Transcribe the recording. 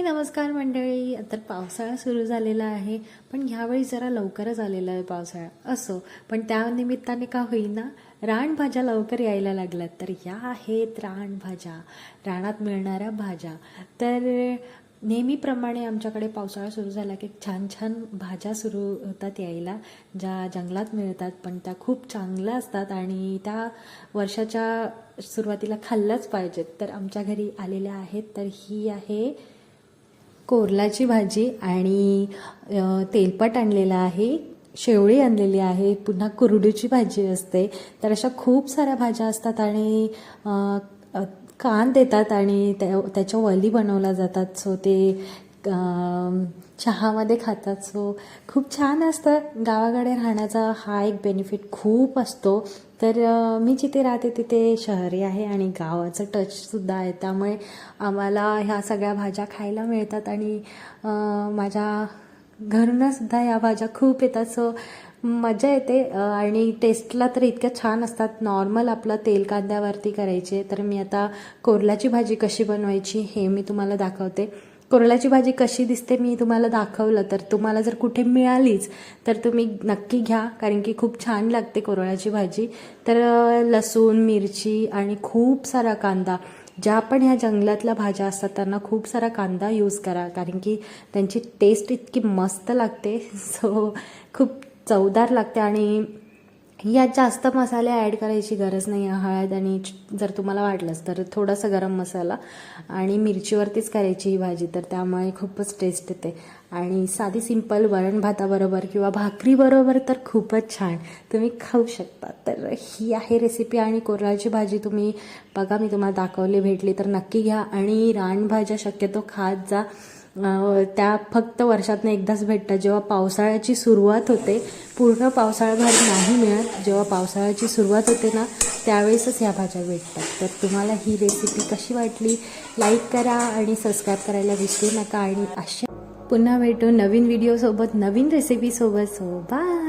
हे नमस्कार मंडळी. तर पावसाळा सुरू झालेला आहे पण ह्यावेळी जरा लवकरच आलेला आहे पावसाळा. असो पण त्या निमित्ताने का होईना रानभाज्या लवकर यायला लागल्यात. तर या आहेत रानभाज्या रानात मिळणाऱ्या भाज्या. तर नेहमीप्रमाणे आमच्याकडे पावसाळा सुरू झाला की छान छान भाज्या सुरू होतात यायला ज्या जंगलात मिळतात पण त्या खूप चांगल्या असतात आणि त्या वर्षाच्या सुरुवातीला खाल्ल्याच पाहिजेत. तर आमच्या घरी आलेल्या आहेत. तर ही आहे कोरलाची भाजी आणि तेलपट आणलेलं आहे शेवळी आणलेली आहे पुन्हा कुरडूची भाजी असते. तर अशा खूप साऱ्या भाज्या असतात आणि कान देतात आणि त्या त्याच्या वली बनवल्या जातात. सो ते चहामध्ये खातात. सो खूप छान असतं. गावाकडे राहण्याचा हा एक बेनिफिट खूप असतो. तर मी जिथे राहते तिथे शहरी आहे आणि गावाचं टचसुद्धा आहे. त्यामुळे आम्हाला ह्या सगळ्या भाज्या खायला मिळतात आणि माझ्या घरूनसुद्धा या भाज्या खूप येतात. सो मजा येते आणि टेस्टला तर इतक्या छान असतात. नॉर्मल आपलं तेल कांद्यावरती करायचे. तर मी आता कोरल्याची भाजी कशी बनवायची हे मी तुम्हाला दाखवते. कोरल्याची भाजी कशी दिसते मी तुम्हाला दाखवलं तर तुम्हाला जर कुठे मिळालीच तर तुम्ही नक्की घ्या कारण की खूप छान लागते कोरळ्याची भाजी. तर लसूण मिरची आणि खूप सारा कांदा ज्या पण ह्या जंगलातल्या भाज्या असतात त्यांना खूप सारा कांदा यूज करा कारण की त्यांची टेस्ट इतकी मस्त लागते. सो खूप चवदार लागते आणि यात जास्त मसाले ॲड करायची गरज नाही. आहे हळद आणि जर तुम्हाला वाटलंच तर थोडासा गरम मसाला आणि मिरचीवरतीच करायची ही भाजी तर त्यामुळे खूपच टेस्ट येते. आणि साधी सिंपल वरण भाताबरोबर किंवा भाकरीबरोबर तर खूपच छान. तुम्ही खाऊ शकता. तर ही आहे रेसिपी आणि कोरळाची भाजी तुम्ही बघा मी तुम्हाला दाखवली भेटली तर नक्की घ्या. आणि रानभाज्या शक्यतो खात जा. त्या फक्त वर्षातनं एकदाच भेटतात. जेव्हा पावसाळ्याची सुरुवात होते पूर्ण पावसाळाभर नाही मिळत. जेव्हा पावसाळ्याची सुरुवात होते ना त्यावेळेसच ह्या भाज्या भेटतात. तर तुम्हाला ही रेसिपी कशी वाटली? लाईक करा आणि सबस्क्राईब करायला विसरू नका. आणि अशा पुन्हा भेटू नवीन व्हिडिओसोबत नवीन रेसिपीसोबत सो बाय